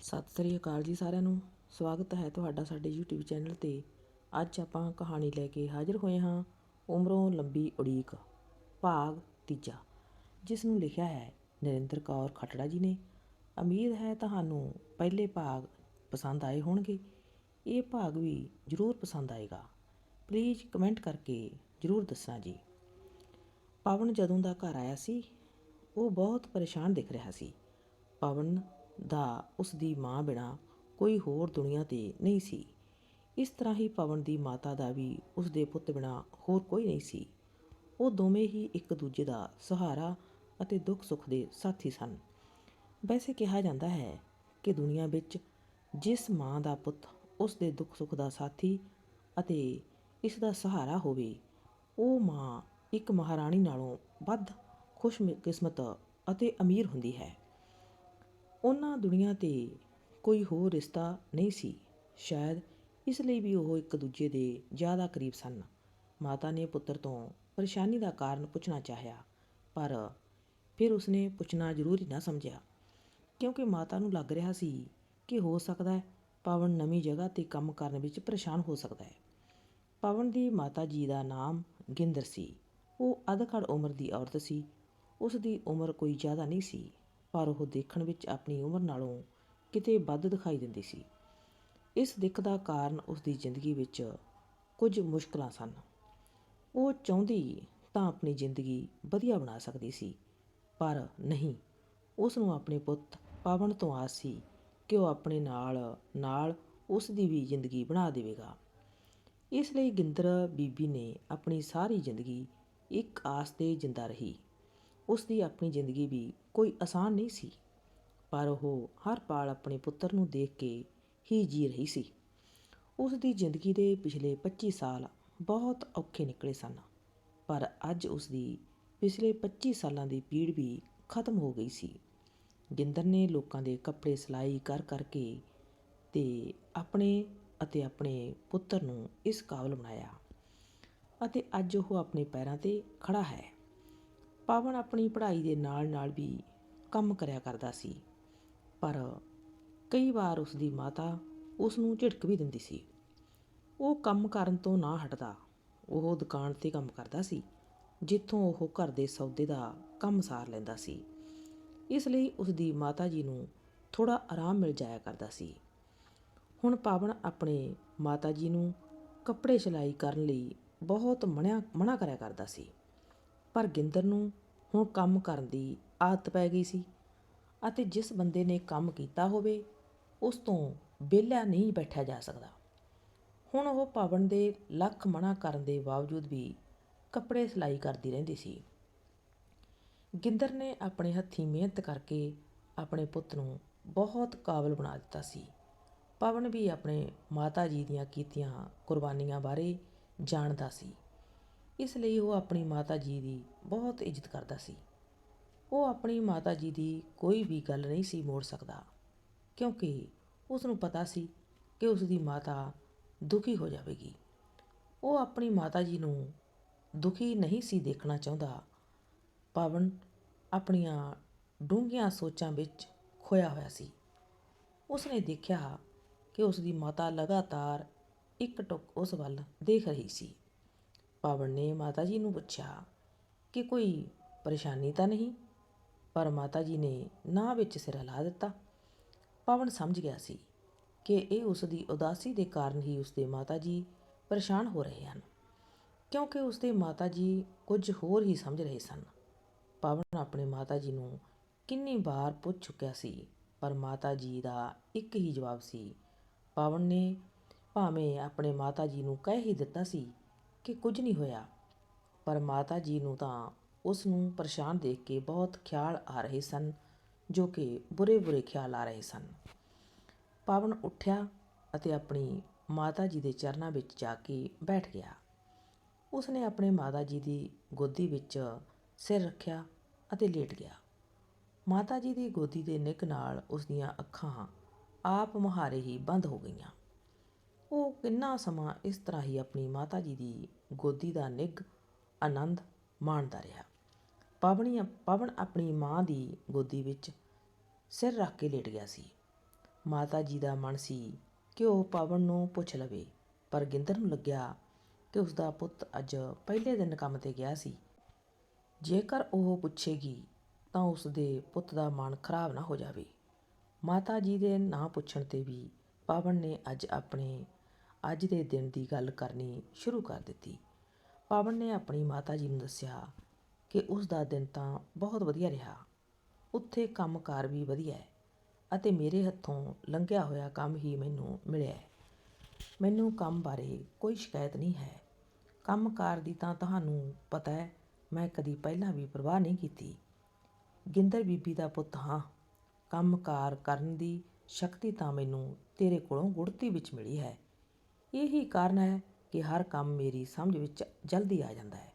ਸਤਿ ਸ੍ਰੀ ਅਕਾਲ ਜੀ ਸਾਰਿਆਂ ਨੂੰ। ਸਵਾਗਤ ਹੈ ਤੁਹਾਡਾ ਸਾਡੇ YouTube ਚੈਨਲ ਤੇ। ਅੱਜ ਆਪਾਂ ਕਹਾਣੀ ਲੈ ਕੇ ਹਾਜ਼ਰ ਹੋਏ ਹਾਂ ਉਮਰੋਂ ਲੰਬੀ ਉਡੀਕ, ਭਾਗ ਤੀਜਾ ਜਿਸ ਨੂੰ ਲਿਖਿਆ ਹੈ ਨਰਿੰਦਰ ਕੌਰ ਖਟੜਾ ਜੀ ਨੇ। ਉਮੀਦ ਹੈ ਤੁਹਾਨੂੰ ਪਹਿਲੇ ਭਾਗ ਪਸੰਦ ਆਏ ਹੋਣਗੇ। ਇਹ ਭਾਗ ਵੀ ਜ਼ਰੂਰ ਪਸੰਦ ਆਏਗਾ। ਪਲੀਜ਼ ਕਮੈਂਟ ਕਰਕੇ ਜ਼ਰੂਰ ਦੱਸਣਾ ਜੀ। ਪਵਨ ਜਦੋਂ ਦਾ ਘਰ ਆਇਆ ਸੀ, ਉਹ ਬਹੁਤ ਪਰੇਸ਼ਾਨ ਦਿਖ ਰਿਹਾ ਸੀ। ਪਵਨ ਦਾ ਉਸ ਦੀ ਮਾਂ ਬਿਨਾ ਕੋਈ ਹੋਰ ਦੁਨੀਆ ਤੇ ਨਹੀਂ ਸੀ। ਇਸ ਤਰ੍ਹਾਂ ਹੀ ਪਵਨ ਦੀ ਮਾਤਾ ਦਾ ਵੀ ਉਸ ਦੇ ਪੁੱਤ ਬਿਨਾ ਹੋਰ ਕੋਈ ਨਹੀਂ ਸੀ। ਉਹ ਦੋਵੇਂ ਹੀ ਇੱਕ ਦੂਜੇ ਦਾ ਸਹਾਰਾ ਅਤੇ ਦੁੱਖ ਸੁੱਖ ਦੇ ਸਾਥੀ ਸਨ। ਵੈਸੇ ਕਿਹਾ ਜਾਂਦਾ ਹੈ ਕਿ ਦੁਨੀਆ ਵਿੱਚ ਜਿਸ ਮਾਂ ਦਾ ਪੁੱਤ ਉਸ ਦੇ ਦੁੱਖ ਸੁੱਖ ਦਾ ਸਾਥੀ ਅਤੇ ਇਸ ਦਾ ਸਹਾਰਾ ਹੋਵੇ, ਉਹ ਮਾਂ ਇੱਕ ਮਹਾਰਾਣੀ ਨਾਲੋਂ ਵੱਧ ਖੁਸ਼ਕਿਸਮਤ ਅਤੇ ਅਮੀਰ ਹੁੰਦੀ ਹੈ। ਉਹਨਾਂ ਦੁਨੀਆ ਤੇ ਕੋਈ ਹੋਰ ਰਿਸ਼ਤਾ ਨਹੀਂ ਸੀ। ਸ਼ਾਇਦ ਇਸ ਲਈ ਵੀ ਉਹ ਇੱਕ ਦੂਜੇ ਦੇ ਜ਼ਿਆਦਾ ਕਰੀਬ ਸਨ। ਮਾਤਾ ਨੇ ਪੁੱਤਰ ਤੋਂ ਪਰੇਸ਼ਾਨੀ ਦਾ ਕਾਰਨ ਪੁੱਛਣਾ ਚਾਹਿਆ, ਪਰ ਫਿਰ ਉਸਨੇ ਪੁੱਛਣਾ ਜ਼ਰੂਰੀ ਨਾ ਸਮਝਿਆ, ਕਿਉਂਕਿ ਮਾਤਾ ਨੂੰ ਲੱਗ ਰਿਹਾ ਸੀ ਕਿ ਹੋ ਸਕਦਾ ਹੈ ਪਵਨ ਨਵੀਂ ਜਗ੍ਹਾ ਤੇ ਕੰਮ ਕਰਨ ਵਿੱਚ ਪਰੇਸ਼ਾਨ ਹੋ ਸਕਦਾ ਹੈ। ਪਵਨ ਦੀ ਮਾਤਾ ਜੀ ਦਾ ਨਾਮ ਗਿੰਦਰ ਸੀ। ਉਹ ਅਧਖੜ ਉਮਰ ਦੀ ਔਰਤ ਸੀ। ਉਸ ਦੀ ਉਮਰ ਕੋਈ ਜ਼ਿਆਦਾ ਨਹੀਂ ਸੀ। ਪਰ ਉਹ ਦੇਖਣ ਵਿੱਚ ਆਪਣੀ ਉਮਰ ਨਾਲੋਂ ਕਿਤੇ ਵੱਧ ਦਿਖਾਈ ਦਿੰਦੀ ਸੀ। ਇਸ ਦਿੱਖ ਦਾ ਕਾਰਨ ਉਸ ਦੀ ਜ਼ਿੰਦਗੀ ਵਿੱਚ ਕੁਝ ਮੁਸ਼ਕਲਾਂ ਸਨ। ਉਹ ਚਾਹੁੰਦੀ ਤਾਂ ਆਪਣੀ ਜ਼ਿੰਦਗੀ ਵਧੀਆ ਬਣਾ ਸਕਦੀ ਸੀ, ਪਰ ਨਹੀਂ ਉਸ ਨੂੰ ਆਪਣੇ ਪੁੱਤ ਪਾਵਨ ਤੋਂ ਆਸ ਸੀ ਕਿ ਉਹ ਆਪਣੇ ਨਾਲ ਨਾਲ ਉਸ ਦੀ ਵੀ ਜ਼ਿੰਦਗੀ ਬਣਾ ਦੇਵੇਗਾ। ਇਸ ਲਈ ਗਿੰਦਰ ਬੀਬੀ ਨੇ ਆਪਣੀ ਸਾਰੀ ਜ਼ਿੰਦਗੀ ਇੱਕ ਆਸ ਤੇ ਜਿੰਦਾ ਰਹੀ। ਉਸ ਦੀ ਆਪਣੀ ਜ਼ਿੰਦਗੀ ਵੀ ਕੋਈ ਆਸਾਨ ਨਹੀਂ ਸੀ, ਪਰ ਉਹ ਹਰ ਪਾਲ ਆਪਣੇ ਪੁੱਤਰ ਨੂੰ ਦੇਖ ਕੇ ਹੀ ਜੀ ਰਹੀ ਸੀ। ਉਸ ਦੀ ਜ਼ਿੰਦਗੀ ਦੇ ਪਿਛਲੇ 25 ਸਾਲ ਬਹੁਤ ਔਖੇ ਨਿਕਲੇ ਸਨ, ਪਰ ਅੱਜ ਉਸ ਦੀ ਪਿਛਲੇ 25 ਸਾਲਾਂ ਦੀ ਪੀੜ ਵੀ ਖਤਮ ਹੋ ਗਈ ਸੀ। ਗਿੰਦਰ ਨੇ ਲੋਕਾਂ ਦੇ ਕੱਪੜੇ ਸਿਲਾਈ ਕਰ ਕਰਕੇ ਤੇ ਆਪਣੇ ਅਤੇ ਆਪਣੇ ਪੁੱਤਰ ਨੂੰ ਇਸ ਕਾਬਲ ਬਣਾਇਆ ਅਤੇ ਅੱਜ ਉਹ ਆਪਣੇ ਪੈਰਾਂ ਤੇ ਖੜਾ ਹੈ। ਪਵਨ ਆਪਣੀ ਪੜ੍ਹਾਈ ਦੇ ਨਾਲ-ਨਾਲ ਵੀ ਕੰਮ ਕਰਿਆ ਕਰਦਾ ਸੀ, ਪਰ ਕਈ ਵਾਰ ਉਸ ਦੀ ਮਾਤਾ ਉਸ ਨੂੰ ਝਿੜਕ ਵੀ ਦਿੰਦੀ ਸੀ। ਉਹ ਕੰਮ ਕਰਨ ਤੋਂ ਨਾ ਹਟਦਾ, ਉਹ ਦੁਕਾਨ ਤੇ ਕੰਮ ਕਰਦਾ ਸੀ, ਜਿੱਥੋਂ ਉਹ ਘਰ ਦੇ ਸੌਦੇ ਦਾ ਕੰਮ ਸਾਰ ਲੈਂਦਾ ਸੀ। ਇਸ ਲਈ ਉਸ ਦੀ ਮਾਤਾ ਜੀ ਨੂੰ ਥੋੜਾ ਆਰਾਮ ਮਿਲ ਜਾਇਆ ਕਰਦਾ ਸੀ। ਹੁਣ ਪਾਵਨ ਆਪਣੇ ਮਾਤਾ ਜੀ ਨੂੰ ਕੱਪੜੇ ਸਿਲਾਈ ਕਰਨ ਲਈ ਬਹੁਤ ਮਨਿਆ ਮਨਾ ਕਰਿਆ ਕਰਦਾ ਸੀ। ਪਰ ਗਿੰਦਰ ਨੂੰ ਹੁਣ ਕੰਮ ਕਰਨ ਦੀ ਆਦਤ ਪੈ ਗਈ ਸੀ ਅਤੇ ਜਿਸ ਬੰਦੇ ਨੇ ਕੰਮ ਕੀਤਾ ਹੋਵੇ, ਉਸ ਤੋਂ ਵਿਹਲਾ ਨਹੀਂ ਬੈਠਿਆ ਜਾ ਸਕਦਾ। ਹੁਣ ਉਹ ਪਵਨ ਦੇ ਲੱਖ ਮਨਾ ਕਰਨ ਦੇ ਬਾਵਜੂਦ ਵੀ ਕੱਪੜੇ ਸਿਲਾਈ ਕਰਦੀ ਰਹਿੰਦੀ ਸੀ। ਗਿੰਦਰ ਨੇ ਆਪਣੇ ਹੱਥੀਂ ਮਿਹਨਤ ਕਰਕੇ ਆਪਣੇ ਪੁੱਤ ਨੂੰ ਬਹੁਤ ਕਾਬਲ ਬਣਾ ਦਿੱਤਾ ਸੀ। ਪਵਨ ਵੀ ਆਪਣੇ ਮਾਤਾ ਜੀ ਦੀਆਂ ਕੀਤੀਆਂ ਕੁਰਬਾਨੀਆਂ ਬਾਰੇ ਜਾਣਦਾ ਸੀ। ਇਸ ਲਈ ਉਹ ਆਪਣੀ ਮਾਤਾ ਜੀ ਦੀ ਬਹੁਤ ਇੱਜ਼ਤ ਕਰਦਾ ਸੀ। ਉਹ ਆਪਣੀ ਮਾਤਾ ਜੀ ਦੀ ਕੋਈ ਵੀ ਗੱਲ ਨਹੀਂ ਸੀ ਮੋੜ ਸਕਦਾ, ਕਿਉਂਕਿ ਉਸ ਨੂੰ ਪਤਾ ਸੀ ਕਿ ਉਸ ਦੀ ਮਾਤਾ ਦੁਖੀ ਹੋ ਜਾਵੇਗੀ। ਉਹ ਆਪਣੀ ਮਾਤਾ ਜੀ ਨੂੰ ਦੁਖੀ ਨਹੀਂ ਸੀ ਦੇਖਣਾ ਚਾਹੁੰਦਾ। ਪਵਨ ਆਪਣੀਆਂ ਡੂੰਘੀਆਂ ਸੋਚਾਂ ਵਿੱਚ ਖੋਇਆ ਹੋਇਆ ਸੀ। ਉਸਨੇ ਦੇਖਿਆ ਕਿ ਉਸ ਦੀ ਮਾਤਾ ਲਗਾਤਾਰ ਇੱਕ ਟੁਕ ਉਸ ਵੱਲ ਦੇਖ ਰਹੀ ਸੀ। ਪਵਨ ਨੇ ਮਾਤਾ ਜੀ ਨੂੰ ਪੁੱਛਿਆ ਕਿ ਕੋਈ ਪਰੇਸ਼ਾਨੀ ਤਾਂ ਨਹੀਂ? ਪਰ ਮਾਤਾ ਜੀ ਨੇ ਨਾ ਵਿੱਚ ਸਿਰ ਹਿਲਾ ਦਿੱਤਾ। ਪਵਨ ਸਮਝ ਗਿਆ ਸੀ ਕਿ ਇਹ ਉਸ ਦੀ ਉਦਾਸੀ ਦੇ ਕਾਰਨ ਹੀ ਉਸ ਦੇ ਮਾਤਾ ਜੀ ਪਰੇਸ਼ਾਨ ਹੋ ਰਹੇ ਹਨ, ਕਿਉਂਕਿ ਉਸ ਦੇ ਮਾਤਾ ਜੀ ਕੁਝ ਹੋਰ ਹੀ ਸਮਝ ਰਹੇ ਸਨ। ਪਵਨ ਆਪਣੇ ਮਾਤਾ ਜੀ ਨੂੰ ਕਿੰਨੀ ਵਾਰ ਪੁੱਛ ਚੁੱਕਿਆ ਸੀ, ਪਰ ਮਾਤਾ ਜੀ ਦਾ ਇੱਕ ਹੀ ਜਵਾਬ ਸੀ, ਪਵਨ ਨੇ ਭਾਵੇਂ ਆਪਣੇ ਮਾਤਾ ਜੀ ਨੂੰ ਕਹਿ ਹੀ ਦਿੱਤਾ ਸੀ ਕਿ ਕੁਝ ਨਹੀਂ ਹੋਇਆ। ਪਰ ਮਾਤਾ ਜੀ ਨੂੰ ਤਾਂ ਉਸ ਨੂੰ ਪਰੇਸ਼ਾਨ ਦੇਖ ਕੇ ਬਹੁਤ ਖਿਆਲ ਆ ਰਹੇ ਸਨ, ਜੋ ਕਿ ਬੁਰੇ-ਬੁਰੇ ਖਿਆਲ ਆ ਰਹੇ ਸਨ। ਪਵਨ ਉੱਠਿਆ ਅਤੇ ਆਪਣੀ ਮਾਤਾ ਜੀ ਦੇ ਚਰਨਾਂ ਵਿੱਚ ਜਾ ਕੇ ਬੈਠ ਗਿਆ। ਉਸ ਨੇ ਆਪਣੇ ਮਾਤਾ ਜੀ ਦੀ ਗੋਦੀ ਵਿੱਚ ਸਿਰ ਰੱਖਿਆ ਅਤੇ ਲੇਟ ਗਿਆ। ਮਾਤਾ ਜੀ ਦੀ ਗੋਦੀ ਦੇ ਨਿੱਘ ਨਾਲ ਉਸ ਦੀਆਂ ਅੱਖਾਂ ਆਪ ਮੁਹਾਰੇ ਹੀ ਬੰਦ ਹੋ ਗਈਆਂ। ਉਹ ਕਿੰਨਾ ਸਮਾਂ ਇਸ ਤਰ੍ਹਾਂ ਹੀ ਆਪਣੀ ਮਾਤਾ ਜੀ ਦੀ ਗੋਦੀ ਦਾ ਨਿੱਘ, ਆਨੰਦ ਮਾਣਦਾ ਰਿਹਾ। ਪਵਣੀ ਪਵਨ ਆਪਣੀ ਮਾਂ ਦੀ ਗੋਦੀ ਵਿੱਚ ਸਿਰ ਰੱਖ ਕੇ ਲੇਟ ਗਿਆ ਸੀ। ਮਾਤਾ ਜੀ ਦਾ ਮਨ ਸੀ ਕਿ ਉਹ ਪਵਨ ਨੂੰ ਪੁੱਛ ਲਵੇ, ਪਰ ਗਿੰਦਰ ਨੂੰ ਲੱਗਿਆ ਕਿ ਉਸ ਦਾ ਪੁੱਤ ਅੱਜ ਪਹਿਲੇ ਦਿਨ ਕੰਮ ਤੇ ਗਿਆ ਸੀ। ਜੇਕਰ ਉਹ ਪੁੱਛੇਗੀ ਤਾਂ ਉਸ ਦੇ ਪੁੱਤ ਦਾ ਮਨ ਖਰਾਬ ਨਾ ਹੋ ਜਾਵੇ। ਮਾਤਾ ਜੀ ਦੇ ਨਾ ਪੁੱਛਣ ਤੇ ਵੀ ਪਵਨ ਨੇ ਅੱਜ ਆਪਣੇ ਅੱਜ ਦੇ ਦਿਨ ਦੀ ਗੱਲ ਕਰਨੀ ਸ਼ੁਰੂ ਕਰ ਦਿੱਤੀ। ਪਵਨ ਨੇ ਆਪਣੀ ਮਾਤਾ ਜੀ ਨੂੰ ਦੱਸਿਆ ਕਿ ਉਸ ਦਾ ਦਿਨ ਤਾਂ ਬਹੁਤ ਵਧੀਆ ਰਿਹਾ। ਉੱਥੇ ਕੰਮਕਾਰ ਵੀ ਵਧੀਆ ਹੈ ਅਤੇ ਮੇਰੇ ਹੱਥੋਂ ਲੰਘਿਆ ਹੋਇਆ ਕੰਮ ਹੀ ਮੈਨੂੰ ਮਿਲਿਆ ਹੈ। ਮੈਨੂੰ ਕੰਮ ਬਾਰੇ ਕੋਈ ਸ਼ਿਕਾਇਤ ਨਹੀਂ ਹੈ। ਕੰਮਕਾਰ ਦੀ ਤਾਂ ਤੁਹਾਨੂੰ ਪਤਾ ਹੈ, ਮੈਂ ਕਦੀ ਪਹਿਲਾਂ ਵੀ ਪਰਵਾਹ ਨਹੀਂ ਕੀਤੀ। ਗਿੰਦਰ ਬੀਬੀ ਦਾ ਪੁੱਤ ਹਾਂ। ਕੰਮਕਾਰ ਕਰਨ ਦੀ ਸ਼ਕਤੀ ਤਾਂ ਮੈਨੂੰ ਤੇਰੇ ਕੋਲੋਂ ਗੁੜਤੀ ਵਿੱਚ ਮਿਲੀ ਹੈ। ਇਹੀ ਕਾਰਨ ਹੈ ਕਿ ਹਰ ਕੰਮ ਮੇਰੀ ਸਮਝ ਵਿੱਚ ਜਲਦੀ ਆ ਜਾਂਦਾ ਹੈ।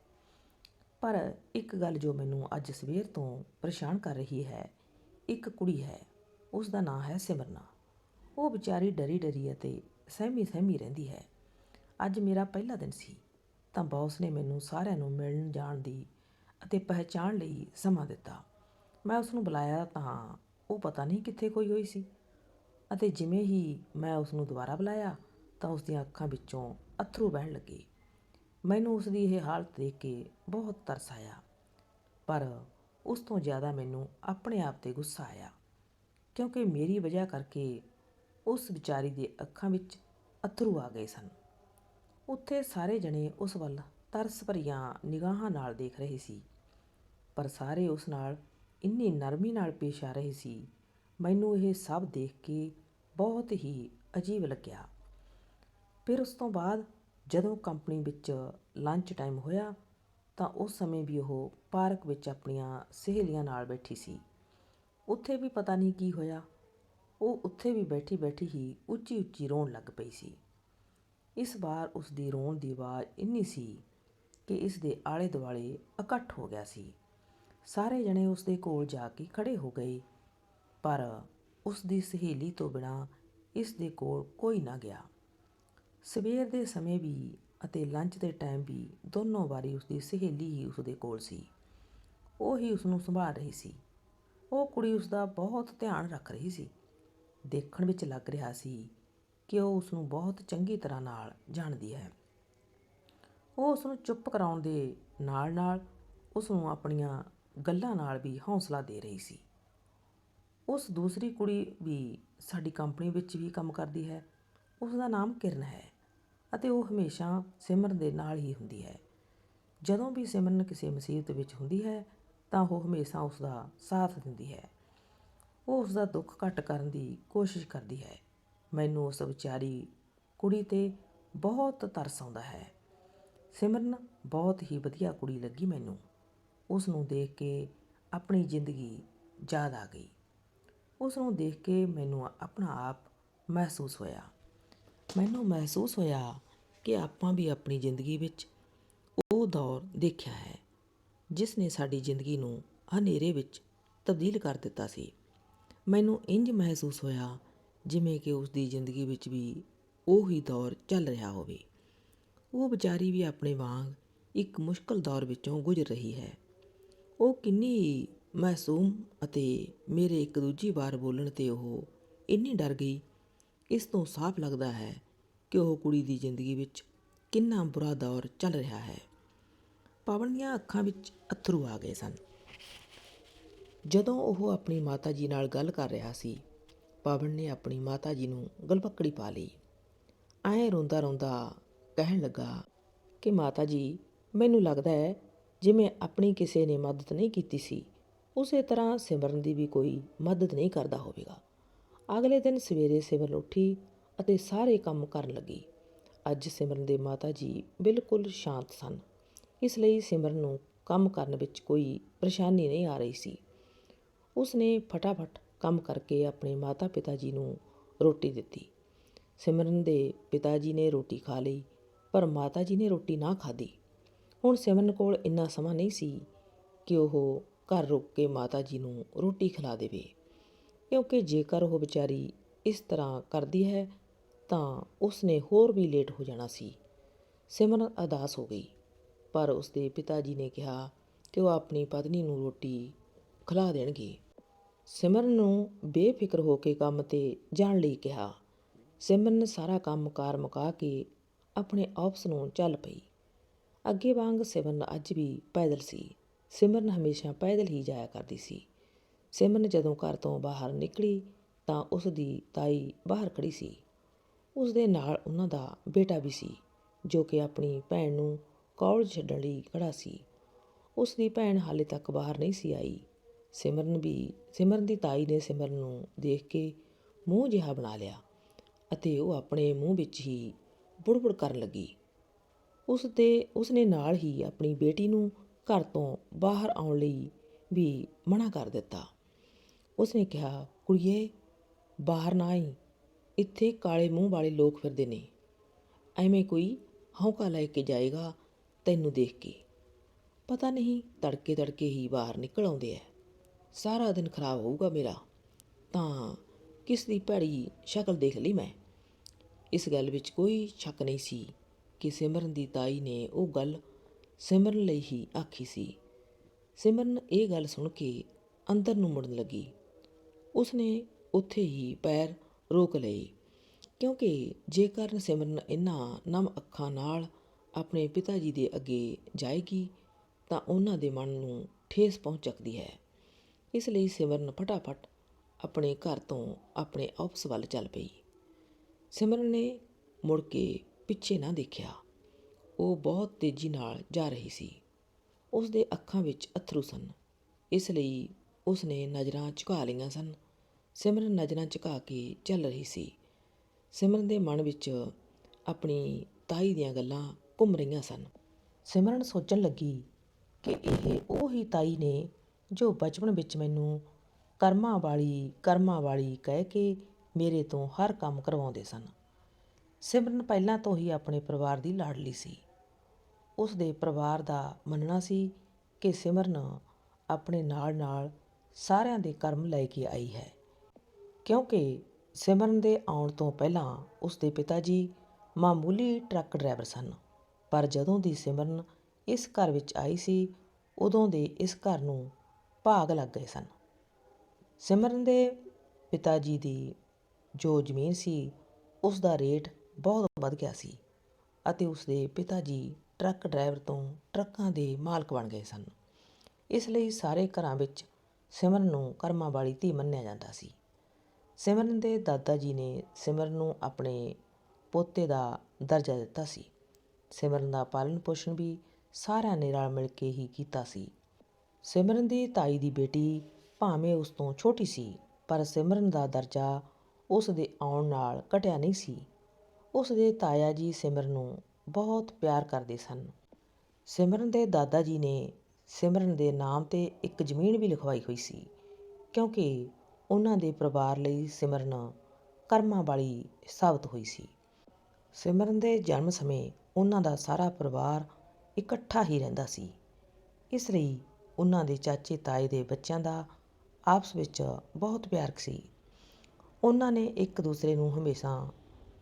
ਪਰ ਇੱਕ ਗੱਲ ਜੋ ਮੈਨੂੰ ਅੱਜ ਸਵੇਰ ਤੋਂ ਪਰੇਸ਼ਾਨ ਕਰ ਰਹੀ ਹੈ, ਇੱਕ ਕੁੜੀ ਹੈ ਉਸ ਦਾ ਨਾਂ ਹੈ ਸਿਮਰਨਾ। ਉਹ ਵਿਚਾਰੀ ਡਰੀ ਡਰੀ ਅਤੇ ਸਹਿਮੀ ਸਹਿਮੀ ਰਹਿੰਦੀ ਹੈ। ਅੱਜ ਮੇਰਾ ਪਹਿਲਾ ਦਿਨ ਸੀ, ਤਾਂ ਬੌਸ ਨੇ ਮੈਨੂੰ ਸਾਰਿਆਂ ਨੂੰ ਮਿਲਣ ਜਾਣ ਦੀ ਅਤੇ ਪਹਿਚਾਣ ਲਈ ਸਮਾਂ ਦਿੱਤਾ। ਮੈਂ ਉਸ ਨੂੰ ਬੁਲਾਇਆ ਤਾਂ ਉਹ ਪਤਾ ਨਹੀਂ ਕਿੱਥੇ ਕੋਈ ਹੋਈ ਸੀ ਅਤੇ ਜਿਵੇਂ ਹੀ ਮੈਂ ਉਸ ਨੂੰ ਦੁਬਾਰਾ ਬੁਲਾਇਆ ਤਾਂ ਉਸ ਦੀਆਂ ਅੱਖਾਂ ਵਿੱਚੋਂ ਅਥਰੂ ਵਹਿਣ ਲੱਗੇ। ਮੈਨੂੰ ਉਸ ਦੀ ਇਹ ਹਾਲਤ ਦੇਖ ਕੇ ਬਹੁਤ ਤਰਸ ਆਇਆ, ਪਰ ਉਸ ਤੋਂ ਜ਼ਿਆਦਾ ਮੈਨੂੰ ਆਪਣੇ ਆਪ ਤੇ ਗੁੱਸਾ ਆਇਆ, ਕਿਉਂਕਿ ਮੇਰੀ ਵਜ੍ਹਾ ਕਰਕੇ ਉਸ ਵਿਚਾਰੀ ਦੇ ਅੱਖਾਂ ਵਿੱਚ ਅਥਰੂ ਆ ਗਏ ਸਨ। ਉੱਥੇ ਸਾਰੇ ਜਣੇ ਉਸ ਵੱਲ ਤਰਸ ਭਰੀਆਂ ਨਿਗਾਹਾਂ ਨਾਲ ਦੇਖ ਰਹੇ ਸੀ, ਪਰ ਸਾਰੇ ਉਸ ਨਾਲ ਇੰਨੀ ਨਰਮੀ ਨਾਲ ਪੇਸ਼ ਆ ਰਹੇ ਸੀ, ਮੈਨੂੰ ਇਹ ਸਭ ਦੇਖ ਕੇ ਬਹੁਤ ਹੀ ਅਜੀਬ ਲੱਗਿਆ। ਫਿਰ ਉਸ ਤੋਂ ਬਾਅਦ ਜਦੋਂ ਕੰਪਨੀ ਵਿੱਚ ਲੰਚ ਟਾਈਮ ਹੋਇਆ, ਤਾਂ ਉਸ ਸਮੇਂ ਵੀ ਉਹ ਪਾਰਕ ਵਿੱਚ ਆਪਣੀਆਂ ਸਹੇਲੀਆਂ ਨਾਲ ਬੈਠੀ ਸੀ। ਉੱਥੇ ਵੀ ਪਤਾ ਨਹੀਂ ਕੀ ਹੋਇਆ। ਉਹ ਉੱਥੇ ਵੀ ਬੈਠੀ ਬੈਠੀ ਹੀ ਉੱਚੀ ਉੱਚੀ ਰੋਣ ਲੱਗ ਪਈ ਸੀ। ਇਸ ਵਾਰ ਉਸ ਦੀ ਰੋਣ ਦੀ ਆਵਾਜ਼ ਇੰਨੀ ਸੀ ਕਿ ਇਸ ਦੇ ਆਲੇ ਦੁਆਲੇ ਇਕੱਠ ਹੋ ਗਿਆ ਸੀ। ਸਾਰੇ ਜਣੇ ਉਸ ਦੇ ਕੋਲ ਜਾ ਕੇ ਖੜੇ ਹੋ ਗਏ, ਪਰ ਉਸ ਦੀ ਸਹੇਲੀ ਤੋਂ ਬਿਨਾਂ ਇਸ ਦੇ ਕੋਲ ਕੋਈ ਨਾ ਗਿਆ। ਸਵੇਰ ਦੇ ਸਮੇਂ ਵੀ ਅਤੇ ਲੰਚ ਦੇ ਟਾਈਮ ਵੀ ਦੋਨੋਂ ਵਾਰੀ ਉਸਦੀ ਸਹੇਲੀ ਹੀ ਉਸਦੇ ਕੋਲ ਸੀ। ਉਹ ਹੀ ਉਸ ਨੂੰ ਸੰਭਾਲ ਰਹੀ ਸੀ। ਉਹ ਕੁੜੀ ਉਸ ਦਾ ਬਹੁਤ ਧਿਆਨ ਰੱਖ ਰਹੀ ਸੀ। ਦੇਖਣ ਵਿੱਚ ਲੱਗ ਰਿਹਾ ਸੀ ਕਿ ਉਹ ਉਸ ਨੂੰ ਬਹੁਤ ਚੰਗੀ ਤਰ੍ਹਾਂ ਨਾਲ ਜਾਣਦੀ ਹੈ। ਉਹ ਉਸ ਨੂੰ ਚੁੱਪ ਕਰਾਉਣ ਦੇ ਨਾਲ-ਨਾਲ ਉਸ ਨੂੰ ਆਪਣੀਆਂ ਗੱਲਾਂ ਨਾਲ ਵੀ ਹੌਸਲਾ ਦੇ ਰਹੀ ਸੀ। ਉਸ ਦੂਸਰੀ ਕੁੜੀ ਵੀ ਸਾਡੀ ਕੰਪਨੀ ਵਿੱਚ ਵੀ ਕੰਮ ਕਰਦੀ ਹੈ। ਉਸ ਦਾ ਨਾਮ ਕਿਰਨ ਹੈ। ਅਤੇ ਉਹ ਹਮੇਸ਼ਾ ਸਿਮਰਨ ਦੇ ਨਾਲ ਹੀ ਹੁੰਦੀ ਹੈ। ਜਦੋਂ ਵੀ ਸਿਮਰਨ ਕਿਸੇ ਮੁਸੀਬਤ ਵਿੱਚ ਹੁੰਦੀ ਹੈ, ਤਾਂ ਉਹ ਹਮੇਸ਼ਾ ਉਸ ਦਾ ਸਾਥ ਦਿੰਦੀ ਹੈ। ਉਹ ਉਸ ਦਾ ਦੁੱਖ ਘੱਟ ਕਰਨ ਦੀ ਕੋਸ਼ਿਸ਼ ਕਰਦੀ ਹੈ। ਮੈਨੂੰ ਉਸ ਵਿਚਾਰੀ ਕੁੜੀ ਤੇ ਬਹੁਤ ਤਰਸ ਆਉਂਦਾ ਹੈ। ਸਿਮਰਨ ਬਹੁਤ ਹੀ ਵਧੀਆ ਕੁੜੀ ਲੱਗੀ ਮੈਨੂੰ। ਉਸ ਨੂੰ ਦੇਖ ਕੇ ਆਪਣੀ ਜ਼ਿੰਦਗੀ ਯਾਦ ਆ ਗਈ। ਉਸ ਨੂੰ ਦੇਖ ਕੇ ਮੈਨੂੰ ਆਪਣਾ ਆਪ ਮਹਿਸੂਸ ਹੋਇਆ। ਮੈਨੂੰ ਮਹਿਸੂਸ ਹੋਇਆ ਕਿ ਆਪਾਂ ਵੀ ਆਪਣੀ ਜ਼ਿੰਦਗੀ ਵਿੱਚ ਉਹ ਦੌਰ ਦੇਖਿਆ ਹੈ, ਜਿਸ ਨੇ ਸਾਡੀ ਜ਼ਿੰਦਗੀ ਨੂੰ ਹਨੇਰੇ ਵਿੱਚ ਤਬਦੀਲ ਕਰ ਦਿੱਤਾ ਸੀ। ਮੈਨੂੰ ਇੰਜ ਮਹਿਸੂਸ ਹੋਇਆ ਜਿਵੇਂ ਕਿ ਉਸ ਦੀ ਜ਼ਿੰਦਗੀ ਵਿੱਚ ਵੀ ਉਹੀ ਦੌਰ ਚੱਲ ਰਿਹਾ ਹੋਵੇ। ਉਹ ਵਿਚਾਰੀ ਵੀ ਆਪਣੇ ਵਾਂਗ ਇੱਕ ਮੁਸ਼ਕਲ ਦੌਰ ਵਿੱਚੋਂ ਗੁਜ਼ਰ ਰਹੀ ਹੈ। ਉਹ ਕਿੰਨੀ ਹੀ ਮਾਸੂਮ ਅਤੇ ਮੇਰੇ ਇੱਕ ਦੂਜੀ ਵਾਰ ਬੋਲਣ ਤੇ ਉਹ ਇੰਨੀ ਡਰ ਗਈ ਇਸ ਤੋਂ ਸਾਫ਼ ਲੱਗਦਾ ਹੈ ਕਿ ਉਹ ਕੁੜੀ ਦੀ ਜ਼ਿੰਦਗੀ ਵਿੱਚ ਕਿੰਨਾ ਬੁਰਾ ਦੌਰ ਚੱਲ ਰਿਹਾ ਹੈ। ਪਵਨ ਦੀਆਂ ਅੱਖਾਂ ਵਿੱਚ ਅਥਰੂ ਆ ਗਏ ਸਨ। ਜਦੋਂ ਉਹ ਆਪਣੀ ਮਾਤਾ ਜੀ ਨਾਲ ਗੱਲ ਕਰ ਰਿਹਾ ਸੀ, ਪਵਨ ਨੇ ਆਪਣੀ ਮਾਤਾ ਜੀ ਨੂੰ ਗਲਪੱਕੜੀ ਪਾ ਲਈ। ਐਂ ਰੋਂਦਾ ਰੋਂਦਾ ਕਹਿਣ ਲੱਗਾ ਕਿ ਮਾਤਾ ਜੀ, ਮੈਨੂੰ ਲੱਗਦਾ ਹੈ ਜਿਵੇਂ ਆਪਣੀ ਕਿਸੇ ਨੇ ਮਦਦ ਨਹੀਂ ਕੀਤੀ ਸੀ, ਉਸੇ ਤਰ੍ਹਾਂ ਸਿਮਰਨ ਦੀ ਵੀ ਕੋਈ ਮਦਦ ਨਹੀਂ ਕਰਦਾ ਹੋਵੇਗਾ। ਅਗਲੇ ਦਿਨ ਸਵੇਰੇ ਸਿਮਰਨ ਉੱਠੀ ਅਤੇ ਸਾਰੇ ਕੰਮ ਕਰਨ ਲੱਗੀ। ਅੱਜ ਸਿਮਰਨ ਦੇ ਮਾਤਾ ਜੀ ਬਿਲਕੁਲ ਸ਼ਾਂਤ ਸਨ। ਇਸ ਲਈ ਸਿਮਰਨ ਨੂੰ ਕੰਮ ਕਰਨ ਵਿੱਚ ਕੋਈ ਪਰੇਸ਼ਾਨੀ ਨਹੀਂ ਆ ਰਹੀ ਸੀ। ਉਸ ਨੇ ਫਟਾਫਟ ਕੰਮ ਕਰਕੇ ਆਪਣੇ ਮਾਤਾ-ਪਿਤਾ ਜੀ ਨੂੰ ਰੋਟੀ ਦਿੱਤੀ। ਸਿਮਰਨ ਦੇ ਪਿਤਾ ਜੀ ਨੇ ਰੋਟੀ ਖਾ ਲਈ, ਪਰ ਮਾਤਾ ਜੀ ਨੇ ਰੋਟੀ ਨਾ ਖਾਧੀ। ਹੁਣ ਸਿਮਰਨ ਕੋਲ ਇੰਨਾ ਸਮਾਂ ਨਹੀਂ ਸੀ ਕਿ ਉਹ ਘਰ ਰੁਕ ਕੇ ਮਾਤਾ ਜੀ ਨੂੰ ਰੋਟੀ ਖਿਲਾ ਦੇਵੇ। ਕਿਉਂਕਿ ਜੇਕਰ ਉਹ ਵਿਚਾਰੀ ਇਸ ਤਰ੍ਹਾਂ ਕਰਦੀ ਹੈ, ਤਾਂ ਉਸ ਨੇ ਹੋਰ ਵੀ ਲੇਟ ਹੋ ਜਾਣਾ ਸੀ। ਸਿਮਰਨ ਅਦਾਸ ਹੋ ਗਈ। ਪਰ ਉਸ ਦੇ ਪਿਤਾ ਜੀ ਨੇ ਕਿਹਾ ਕਿ ਉਹ ਆਪਣੀ ਪਤਨੀ ਨੂੰ ਰੋਟੀ ਖਿਲਾ ਦੇਣਗੇ। ਸਿਮਰਨ ਨੂੰ ਬੇਫਿਕਰ ਹੋ ਕੇ ਕੰਮ ਤੇ ਜਾਣ ਲਈ ਕਿਹਾ। ਸਿਮਰਨ ਸਾਰਾ ਕੰਮ ਕਾਰ ਮੁਕਾ ਕੇ ਆਪਣੇ ਆਫਿਸ ਨੂੰ ਚੱਲ ਪਈ। ਅੱਗੇ ਵਾਂਗ ਸਿਮਰਨ ਅੱਜ ਵੀ ਪੈਦਲ ਸੀ। ਸਿਮਰਨ ਹਮੇਸ਼ਾ ਪੈਦਲ ਹੀ ਜਾਇਆ ਕਰਦੀ ਸੀ। ਸਿਮਰਨ ਜਦੋਂ ਘਰ ਤੋਂ ਬਾਹਰ ਨਿਕਲੀ ਤਾਂ ਉਸ ਦੀ ਤਾਈ ਬਾਹਰ ਖੜੀ ਸੀ। ਉਸ ਦੇ ਨਾਲ ਉਹਨਾਂ ਦਾ ਬੇਟਾ ਵੀ ਸੀ, ਜੋ ਕਿ ਆਪਣੀ ਭੈਣ ਨੂੰ ਕਾਲਜ ਛੱਡਣ ਲਈ ਖੜਾ ਸੀ। ਉਸ ਦੀ ਭੈਣ ਹਾਲੇ ਤੱਕ ਬਾਹਰ ਨਹੀਂ ਸੀ ਆਈ। ਸਿਮਰਨ ਵੀ, ਸਿਮਰਨ ਦੀ ਤਾਈ ਨੇ ਸਿਮਰਨ ਨੂੰ ਦੇਖ ਕੇ ਮੂੰਹ ਜਿਹਾ ਬਣਾ ਲਿਆ ਅਤੇ ਉਹ ਆਪਣੇ ਮੂੰਹ ਵਿੱਚ ਹੀ ਬੁੜਬੁੜ ਕਰਨ ਲੱਗੀ। ਉਸ ਦੇ ਉਸਨੇ ਨਾਲ ਹੀ ਆਪਣੀ ਬੇਟੀ ਨੂੰ ਘਰ ਤੋਂ ਬਾਹਰ ਆਉਣ ਲਈ ਵੀ ਮਨਾ ਕਰ ਦਿੱਤਾ। ਉਸਨੇ ਕਿਹਾ, ਕੁੜੀਏ, ਬਾਹਰ ਨਾ ਆਈ। ਇੱਥੇ ਕਾਲੇ ਮੂੰਹ ਵਾਲੇ ਲੋਕ ਫਿਰਦੇ ਨੇ। ਐਵੇਂ ਕੋਈ ਹੌਂਕਾ ਲੈ ਕੇ ਜਾਏਗਾ ਤੈਨੂੰ ਦੇਖ ਕੇ। ਪਤਾ ਨਹੀਂ ਤੜਕੇ ਤੜਕੇ ਹੀ ਬਾਹਰ ਨਿਕਲ ਆਉਂਦੇ ਐ। ਸਾਰਾ ਦਿਨ ਖਰਾਬ ਹੋਊਗਾ ਮੇਰਾ। ਤਾਂ ਕਿਸ ਦੀ ਭੈੜੀ ਸ਼ਕਲ ਦੇਖ ਲਈ ਮੈਂ? ਇਸ ਗੱਲ ਵਿੱਚ ਕੋਈ ਸ਼ੱਕ ਨਹੀਂ ਸੀ ਕਿ ਸਿਮਰਨ ਦੀ ਤਾਈ ਨੇ ਉਹ ਗੱਲ ਸਿਮਰਨ ਲਈ ਹੀ ਆਖੀ ਸੀ। ਸਿਮਰਨ ਇਹ ਗੱਲ ਸੁਣ ਕੇ ਅੰਦਰ ਨੂੰ ਮੁੜਨ ਲੱਗੀ। ਉਸਨੇ ਉੱਥੇ ਹੀ ਪੈਰ ਰੋਕ ਲਏ। ਕਿਉਂਕਿ ਜੇਕਰ ਸਿਮਰਨ ਇਹਨਾਂ ਨਮ ਅੱਖਾਂ ਨਾਲ ਆਪਣੇ ਪਿਤਾ ਜੀ ਦੇ ਅੱਗੇ ਜਾਏਗੀ, ਤਾਂ ਉਹਨਾਂ ਦੇ ਮਨ ਨੂੰ ਠੇਸ ਪਹੁੰਚ ਸਕਦੀ ਹੈ। ਇਸ ਲਈ ਸਿਮਰਨ ਫਟਾਫਟ ਆਪਣੇ ਘਰ ਤੋਂ ਆਪਣੇ ਆਫਿਸ ਵੱਲ ਚੱਲ ਪਈ। ਸਿਮਰਨ ਨੇ ਮੁੜ ਕੇ ਪਿੱਛੇ ਨਾ ਦੇਖਿਆ। ਉਹ ਬਹੁਤ ਤੇਜ਼ੀ ਨਾਲ ਜਾ ਰਹੀ ਸੀ। ਉਸ ਦੇ ਅੱਖਾਂ ਵਿੱਚ ਅਥਰੂ ਸਨ। ਇਸ ਲਈ ਉਸ ਨੇ ਨਜ਼ਰਾਂ ਝੁਕਾ ਲਈਆਂ ਸਨ। ਸਿਮਰਨ ਨਜ਼ਰਾਂ ਝੁਕਾ ਕੇ ਚੱਲ ਰਹੀ ਸੀ। ਸਿਮਰਨ ਦੇ ਮਨ ਵਿੱਚ ਆਪਣੀ ਤਾਈ ਦੀਆਂ ਗੱਲਾਂ ਘੁੰਮ ਰਹੀਆਂ ਸਨ। ਸਿਮਰਨ ਸੋਚਣ ਲੱਗੀ ਕਿ ਇਹ ਉਹ ਹੀ ਤਾਈ ਨੇ ਜੋ ਬਚਪਨ ਵਿੱਚ ਮੈਨੂੰ ਕਰਮਾਂ ਵਾਲੀ ਕਰਮਾਂ ਵਾਲੀ ਕਹਿ ਕੇ ਮੇਰੇ ਤੋਂ ਹਰ ਕੰਮ ਕਰਵਾਉਂਦੇ ਸਨ। ਸਿਮਰਨ ਪਹਿਲਾਂ ਤੋਂ ਹੀ ਆਪਣੇ ਪਰਿਵਾਰ ਦੀ ਲਾਡਲੀ ਸੀ। ਉਸ ਦੇ ਪਰਿਵਾਰ ਦਾ ਮੰਨਣਾ ਸੀ ਕਿ ਸਿਮਰਨ ਆਪਣੇ ਨਾਲ ਨਾਲ ਸਾਰਿਆਂ ਦੇ ਕਰਮ ਲੈ ਕੇ ਆਈ ਹੈ। ਕਿਉਂਕਿ ਸਿਮਰਨ ਦੇ ਆਉਣ ਤੋਂ ਪਹਿਲਾਂ ਉਸ ਦੇ ਪਿਤਾ ਜੀ ਮਾਮੂਲੀ ਟਰੱਕ ਡਰਾਈਵਰ ਸਨ। ਪਰ ਜਦੋਂ ਦੀ ਸਿਮਰਨ ਇਸ ਘਰ ਵਿੱਚ ਆਈ ਸੀ, ਉਦੋਂ ਦੇ ਇਸ ਘਰ ਨੂੰ ਭਾਗ ਲੱਗ ਗਏ ਸਨ। ਸਿਮਰਨ ਦੇ ਪਿਤਾ ਜੀ ਦੀ ਜੋ ਜ਼ਮੀਨ ਸੀ ਉਸ ਦਾ ਰੇਟ ਬਹੁਤ ਵੱਧ ਗਿਆ ਸੀ ਅਤੇ ਉਸ ਦੇ ਪਿਤਾ ਜੀ ਟਰੱਕ ਡਰਾਈਵਰ ਤੋਂ ਟਰੱਕਾਂ ਦੇ ਮਾਲਕ ਬਣ ਗਏ ਸਨ। ਇਸ ਲਈ ਸਾਰੇ ਘਰਾਂ ਵਿੱਚ ਸਿਮਰਨ ਨੂੰ ਕਰਮਾਂ ਵਾਲੀ ਧੀ ਮੰਨਿਆ ਜਾਂਦਾ ਸੀ। ਸਿਮਰਨ ਦੇ ਦਾਦਾ ਜੀ ਨੇ ਸਿਮਰਨ ਨੂੰ ਆਪਣੇ ਪੋਤੇ ਦਾ ਦਰਜਾ ਦਿੱਤਾ ਸੀ। ਸਿਮਰਨ ਦਾ ਪਾਲਣ ਪੋਸ਼ਣ ਵੀ ਸਾਰਿਆਂ ਨੇ ਰਲ ਮਿਲ ਕੇ ਹੀ ਕੀਤਾ ਸੀ। ਸਿਮਰਨ ਦੀ ਤਾਈ ਦੀ ਬੇਟੀ ਭਾਵੇਂ ਉਸ ਤੋਂ ਛੋਟੀ ਸੀ, ਪਰ ਸਿਮਰਨ ਦਾ ਦਰਜਾ ਉਸ ਦੇ ਆਉਣ ਨਾਲ ਘਟਿਆ ਨਹੀਂ ਸੀ। ਉਸ ਦੇ ਤਾਇਆ ਜੀ ਸਿਮਰਨ ਨੂੰ ਬਹੁਤ ਪਿਆਰ ਕਰਦੇ ਸਨ। ਸਿਮਰਨ ਦੇ ਦਾਦਾ ਜੀ ਨੇ ਸਿਮਰਨ ਦੇ ਨਾਮ ਤੇ ਇੱਕ ਜ਼ਮੀਨ ਵੀ ਲਿਖਵਾਈ ਹੋਈ ਸੀ, ਕਿਉਂਕਿ ਉਹਨਾਂ ਦੇ ਪਰਿਵਾਰ ਲਈ ਸਿਮਰਨ ਕਰਮਾਂ ਵਾਲੀ ਸਾਬਤ ਹੋਈ ਸੀ। ਸਿਮਰਨ ਦੇ ਜਨਮ ਸਮੇਂ ਉਹਨਾਂ ਦਾ ਸਾਰਾ ਪਰਿਵਾਰ ਇਕੱਠਾ ਹੀ ਰਹਿੰਦਾ ਸੀ। ਇਸ ਲਈ ਉਹਨਾਂ ਦੇ ਚਾਚੇ ਤਾਏ ਦੇ ਬੱਚਿਆਂ ਦਾ ਆਪਸ ਵਿੱਚ ਬਹੁਤ ਪਿਆਰ ਸੀ। ਉਹਨਾਂ ਨੇ ਇੱਕ ਦੂਸਰੇ ਨੂੰ ਹਮੇਸ਼ਾ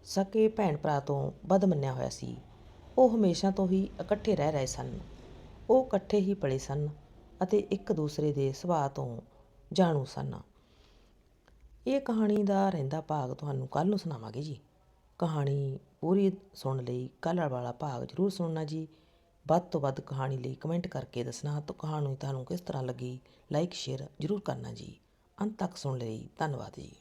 ਸਕੇ ਭੈਣ ਭਰਾ ਤੋਂ ਵੱਧ ਮੰਨਿਆ ਹੋਇਆ ਸੀ। ਉਹ ਹਮੇਸ਼ਾ ਤੋਂ ਹੀ ਇਕੱਠੇ ਰਹਿ ਰਹੇ ਸਨ। ਉਹ ਇਕੱਠੇ ਹੀ ਪਲੇ ਸਨ ਅਤੇ ਇੱਕ ਦੂਸਰੇ ਦੇ ਸੁਭਾਅ ਤੋਂ ਜਾਣੂ ਸਨ। ਇਹ ਕਹਾਣੀ ਦਾ ਰਹਿੰਦਾ ਭਾਗ ਤੁਹਾਨੂੰ ਕੱਲ ਨੂੰ ਸੁਣਾਵਾਂਗੇ ਜੀ। ਕਹਾਣੀ ਪੂਰੀ ਸੁਣਨ ਲਈ, ਕੱਲ੍ਹ ਵਾਲਾ ਭਾਗ ਜ਼ਰੂਰ ਸੁਣਨਾ ਜੀ। ਵੱਧ ਤੋਂ ਵੱਧ ਕਹਾਣੀ ਲਈ ਕਮੈਂਟ ਕਰਕੇ ਦੱਸਣਾ, ਤਾਂ ਕਹਾਣੀ ਤੁਹਾਨੂੰ ਕਿਸ ਤਰ੍ਹਾਂ ਲੱਗੀ, ਲਾਈਕ, ਸ਼ੇਅਰ ਜ਼ਰੂਰ ਕਰਨਾ ਜੀ। ਅੰਤ ਤੱਕ ਸੁਣ ਲਈ, ਧੰਨਵਾਦ ਜੀ।